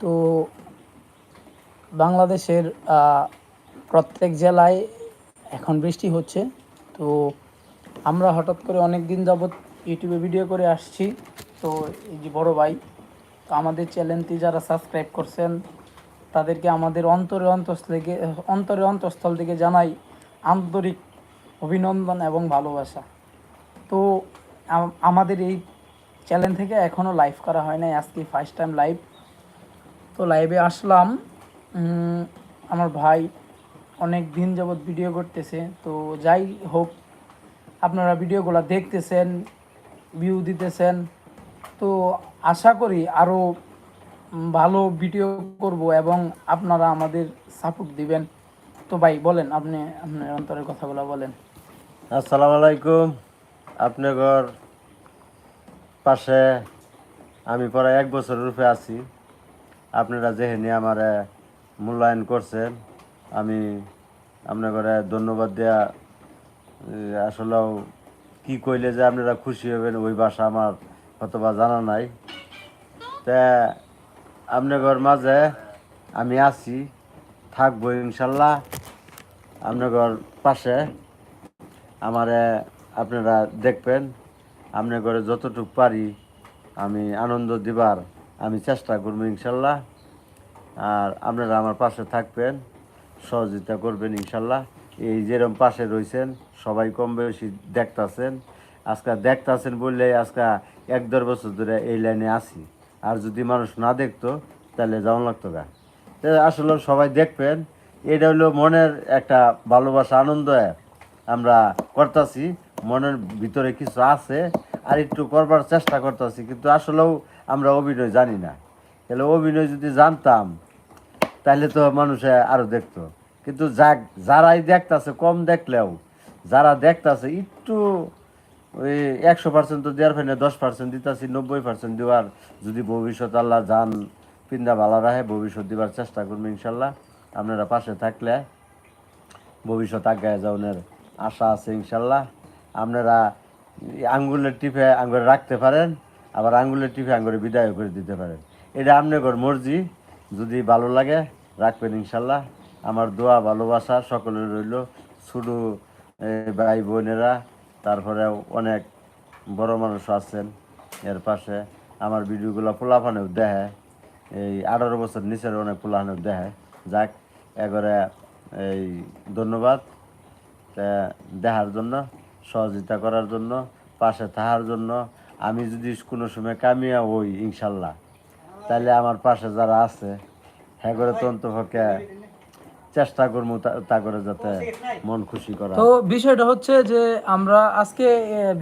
তো বাংলাদেশের প্রত্যেক জেলায় এখন বৃষ্টি হচ্ছে। তো আমরা হঠাৎ করে অনেক দিন যাবৎ ইউটিউবে ভিডিও করে আসছি। তো এই যে বড় ভাই, তো আমাদের চ্যানেলটি যারা সাবস্ক্রাইব করছেন, তাদেরকে আমাদের অন্তরে অন্তস্থল থেকে অন্তরে অন্তঃস্থল থেকে জানাই আন্তরিক অভিনন্দন এবং ভালোবাসা। তো আমাদের এই চ্যানেল থেকে এখনও লাইভ করা হয় নাই। আজকে ফার্স্ট টাইম লাইভ। তো লাইভে আসলাম। আমার ভাই অনেক দিন যাবৎ ভিডিও করতেছে। তো যাই হোক, আপনারা ভিডিওগুলো দেখতেছেন ভিউ দিতেছেন। তো আশা করি আরও ভালো ভিডিও করব এবং আপনারা আমাদের সাপোর্ট দিবেন। তো ভাই, বলেন আপনি আপনার অন্তরের কথাগুলো বলেন। আসসালামু আলাইকুম। আপনার ঘর পাশে আমি প্রায় এক বছর রূপে আছি। আপনারা যেহেনি আমার মূল্যায়ন করছেন, আমি আপনার ধন্যবাদ দেয়া আসলেও কি কইলে যে আপনারা খুশি হবেন ওই ভাষা আমার হয়তোবা জানা নাই। তা আপনার মাঝে আমি আছি, থাকব ইনশাল্লাহ আপনার পাশে। আমারে আপনারা দেখবেন আপনার ঘরে যতটুকু পারি আমি আনন্দ দিবার আমি চেষ্টা করব ইনশাল্লাহ। আর আপনারা আমার পাশে থাকবেন, সহযোগিতা করবেন ইনশাল্লাহ। এই যেরকম পাশে রয়েছেন, সবাই কম বেশি দেখতাছেন। আজকে দেখতাছেন বললে আজকে এক দেড় বছর ধরে এই লাইনে আছি। আর যদি মানুষ না দেখতো, তাহলে যাওয়ান লাগতো তো আসলে সবাই দেখবেন, এটা হলো মনের একটা ভালোবাসা, আনন্দ আমরা করতেছি, মনের ভিতরে কিছু আছে আর একটু করবার চেষ্টা করতেছি, কিন্তু আসলেও আমরা অভিনয় জানি না। তাহলে অভিনয় যদি জানতাম, তাহলে তো মানুষে আরও দেখতো। কিন্তু যাক, যারাই দেখতাছে, কম দেখলেও, যারা দেখতাছে, একটু ওই একশো পার্সেন্ট তো দেওয়ার ফেনে দশ পার্সেন্ট দিতাছি, নব্বই পার্সেন্ট দেওয়ার যদি ভবিষ্যৎ আল্লাহ যান পিন্দা ভালো রাখে ভবিষ্যৎ দিবার চেষ্টা করব ইনশাল্লাহ। আপনারা পাশে থাকলে ভবিষ্যৎ আগায় যাওয়ার আশা আছে ইনশাল্লাহ। আপনারা আঙ্গুলের টিপে আঙ্গুরে রাখতে পারেন, আবার আঙ্গুলের টিপে আঙ্গুরে বিদায় করে দিতে পারেন। এটা আপনার মর্জি, যদি ভালো লাগে, রাখবেন ইনশাল্লাহ। আমার দোয়া, ভালোবাসা সকলের রইল। ছোটো ভাই বোনেরা, তারপরে অনেক বড় মানুষ আছেন এর পাশে। আমার ভিডিওগুলো পোলাফানেও দেখে। এই আঠারো বছর নিচের অনেক পোলাফানেও দেখে। যাক, এগরে, এই, ধন্যবাদ। দেখার জন্য সহযোগিতা করার জন্য, পাশে থাকার জন্য, আমি যদি কোনো সময় কামিয়া হই, ইনশাল্লাহ। তাহলে আমার পাশে যারা আছে হ্যাঁ করে তো অন্তপক্ষে চেষ্টা করব তা করে যাতে মন খুশি করা। তো বিষয়টা হচ্ছে যে, আমরা আজকে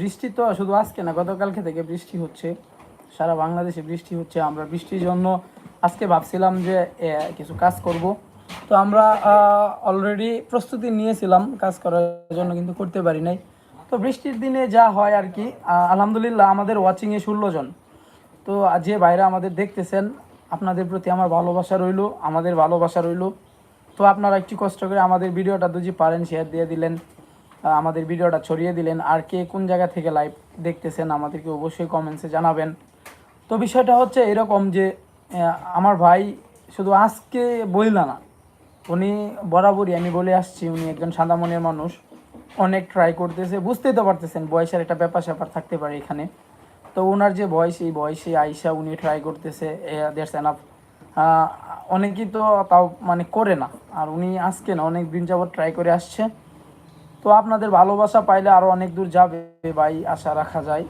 বৃষ্টি তো শুধু আজকে না, গতকালকে থেকে বৃষ্টি হচ্ছে। সারা বাংলাদেশে বৃষ্টি হচ্ছে। আমরা বৃষ্টির জন্য আজকে ভাবছিলাম যে কিছু কাজ করব। তো আমরা অলরেডি প্রস্তুতি নিয়েছিলাম কাজ করার জন্য, কিন্তু করতে পারি নাই। তো বৃষ্টির দিনে যা হয় আর কি আলহামদুলিল্লাহ আমাদের ওয়াচিংয়ে ষোলো জন। তো যে বাইরে আমাদের দেখতেছেন, আপনাদের প্রতি আমার ভালোবাসা রইল, আমাদের ভালোবাসা রইল। তো আপনারা একটু কষ্ট করে আমাদের ভিডিওটা যদি পারেন শেয়ার দিয়ে দিলেন আমাদের ভিডিওটা ছড়িয়ে দিলেন, আর কে কোন জায়গা থেকে লাইভ দেখতেছেন, আমাদেরকে অবশ্যই কমেন্টসে জানাবেন। তো বিষয়টা হচ্ছে এরকম যে আমার ভাই শুধু আজকে বইলা না, উনি বরাবরই আমি বলে আসছি, উনি একজন সাদা মনের মানুষ। অনেক ট্রাই করতেছে, বুঝতেই তো পারতেছেন বয়সের একটা ব্যাপার স্যাপার থাকতে পারে এখানে। তো ওনার যে বয়স, এই বয়সে আইসা উনি ট্রাই করতেছে দ্যাটস এনাফ অনেকেই তো তাও মানে করে না। আর উনি আজকে না অনেক দিন যাবত ট্রাই করে আসছে। তো আপনাদের ভালোবাসা পাইলে আরও অনেক দূর যাবে ভাই, আশা রাখা যায়।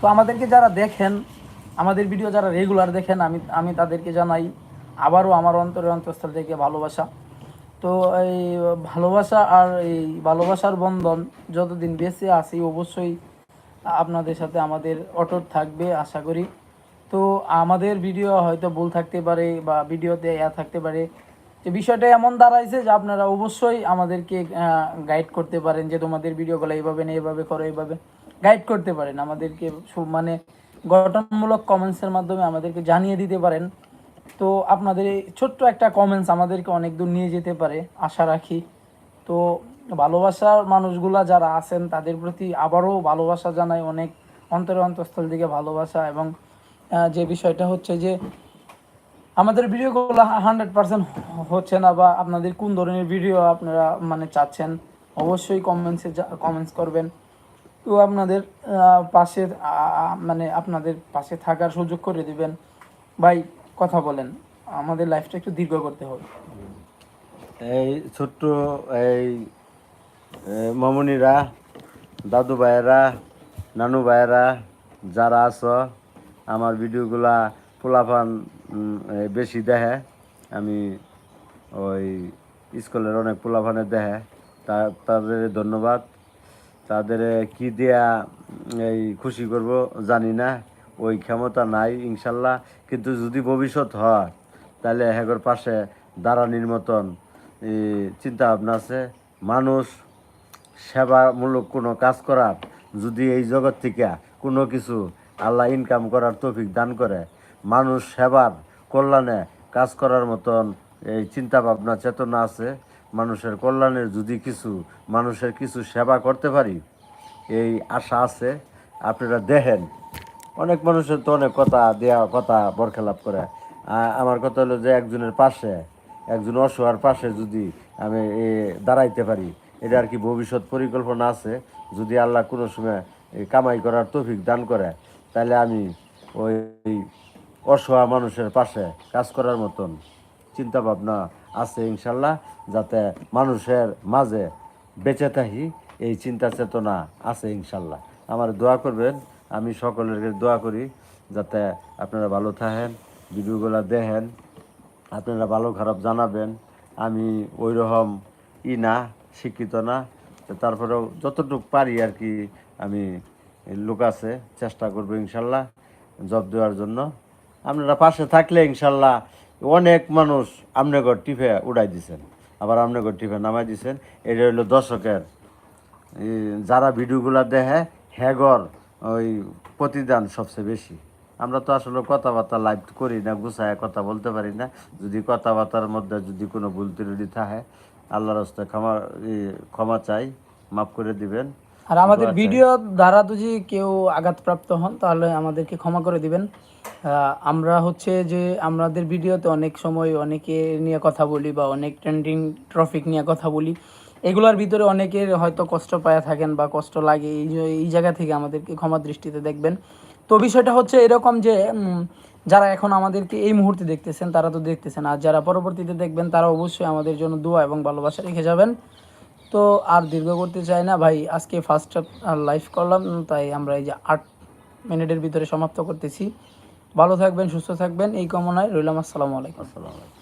তো আমাদেরকে যারা দেখেন, আমাদের ভিডিও যারা রেগুলার দেখেন, আমি আমি তাদেরকে জানাই, আবারও আমার অন্তরে অন্তঃস্থল থেকে ভালোবাসা। তো এই ভালোবাসা আর এই ভালোবাসার বন্ধন যতদিন বেঁচে আছি, অবশ্যই আপনাদের সাথে আমাদের অটট থাকবে, আশা করি। তো আমাদের ভিডিও হয়তো ভুল থাকতে পারে বা ভিডিওতে ইয়া থাকতে পারে। যে বিষয়টা এমন দাঁড়াইছে যে আপনারা অবশ্যই আমাদেরকে গাইড করতে পারেন যে তোমাদের ভিডিওগুলো এইভাবে না এইভাবে করো, এইভাবে। গাইড করতে পারেন আমাদেরকে মানে গঠনমূলক কমেন্টসের মাধ্যমে আমাদেরকে জানিয়ে দিতে পারেন। তো আপনাদের ছোট্ট একটা কমেন্টস আমাদেরকে অনেক দূর নিয়ে যেতে পারে, আশা রাখি। তো ভালোবাসার মানুষগুলা যারা আছেন, তাদের প্রতি আবারও ভালোবাসা জানাই, অনেক অন্তরে অন্তঃস্থল দিকে ভালোবাসা এবং যে বিষয়টা হচ্ছে যে, আমাদের ভিডিওগুলো হান্ড্রেড পার্সেন্ট হচ্ছে না বা আপনাদের কোন ধরনের ভিডিও আপনারা মানে চাচ্ছেন, অবশ্যই কমেন্টসে কমেন্টস করবেন। তো আপনাদের পাশে মানে আপনাদের পাশে থাকার সুযোগ করে দিবেন। ভাই কথা বলেন আমাদের লাইফটা একটু দীর্ঘ করতে হবে। এই ছোট্ট এই মামুনিরা দাদু ভাইয়েরা নানু ভাইয়েরা যারা আছো আমার ভিডিওগুলা এ, বেশি দেখে। আমি ওই স্কুলের অনেক পোলাপানে দেখে। তা তাদের ধন্যবাদ। তাদের কি দেয়া এই খুশি করব জানি না। ওই ক্ষমতা নাই ইনশাল্লাহ, কিন্তু যদি ভবিষ্যৎ হয়, তাহলে হেগর পাশে দাঁড়ানির মতন চিন্তা ভাবনা আছে। মানুষ সেবামূলক কোনো কাজ করার, যদি এই জগৎ থেকে কোনো কিছু আল্লাহ ইনকাম করার তৌফিক দান করে, মানুষ সেবার কল্যাণে কাজ করার মতন এই চিন্তা ভাবনা চেতনা আছে। মানুষের কল্যাণের যদি কিছু, মানুষের কিছু সেবা করতে পারি, এই আশা আছে। আপনারা দেখেন। অনেক মানুষের তো অনেক কথা দেয়া, কথা বরখেলাপ করে। আমার কথা হলো যে একজনের পাশে, একজন অসহার পাশে যদি আমি দাঁড়াইতে পারি, এটা আর কি ভবিষ্যৎ পরিকল্পনা আছে? যদি আল্লাহ কোনো সময় কামাই করার তৌফিক দান করে, তাহলে আমি ওই অসহায় মানুষের পাশে কাজ করার মতন চিন্তা ভাবনা আছে ইনশাল্লাহ, যাতে মানুষের মাঝে বেঁচে থাকি, এই চিন্তা চেতনা আছে ইনশাল্লাহ। আমার দোয়া করবেন আমি সকলের দোয়া করি যাতে আপনারা ভালো থাকেন, ভিডিওগুলো দেখেন, আপনারা ভালো খারাপ জানাবেন। আমি ওই রকম ই না, শিক্ষিত না তারপরেও যতটুকু পারি আর কি আমি লোক আছে, চেষ্টা করব ইনশাল্লাহ জব দেওয়ার জন্য। আপনারা পাশে থাকলে ইনশাল্লাহ অনেক মানুষ আমনগর টিফে উড়াই দিছেন, আবার আমনগর টিফে নামাই দিছেন। এটা হইল দর্শকের যারা ভিডিওগুলো দেখে হ্যাগর ওই প্রতিদান সবচেয়ে বেশি। আমরা তো আসলে কথাবার্তা লাইভ করি না গুছায় কথা বলতে পারি না। যদি কথাবার্তার মধ্যে যদি কোনো ভুল ত্রুটি থাকে আল্লাহর হস্তে ক্ষমা ক্ষমা চাই মাফ করে দিবেন। আর আমাদের ভিডিও দ্বারা যদি কেউ আঘাতপ্রাপ্ত হন তাহলে আমাদেরকে ক্ষমা করে দিবেন। আমরা হচ্ছে যে আমাদের ভিডিওতে অনেক সময় অনেকে নিয়ে কথা বলি বা অনেক ট্রেন্ডিং ট্রফিক নিয়ে কথা বলি। এগুলোর ভিতরে অনেকের হয়তো কষ্ট পায়া থাকেন বা কষ্ট লাগে, এই এই জায়গা থেকে আমাদেরকে ক্ষমা দৃষ্টিতে দেখবেন। তো বিষয়টা হচ্ছে এরকম যে যারা এখন আমাদেরকে এই মুহূর্তে দেখতেছেন, তারা তো দেখতেছেন। আর যারা পরবর্তীতে দেখবেন, তারা অবশ্যই আমাদের জন্য দোয়া এবং ভালোবাসা রেখে যাবেন। তো আর দীর্ঘ করতে চাই না ভাই, আজকে ফার্স্ট লাইভ করলাম, তাই আমরা এই যে আট মিনিটের ভিতরে সমাপ্ত করতেছি। ভালো থাকবেন, সুস্থ থাকবেন, এই কামনায় রইলাম, আসসালামু আলাইকুম। আসসালামু আলাইকুম।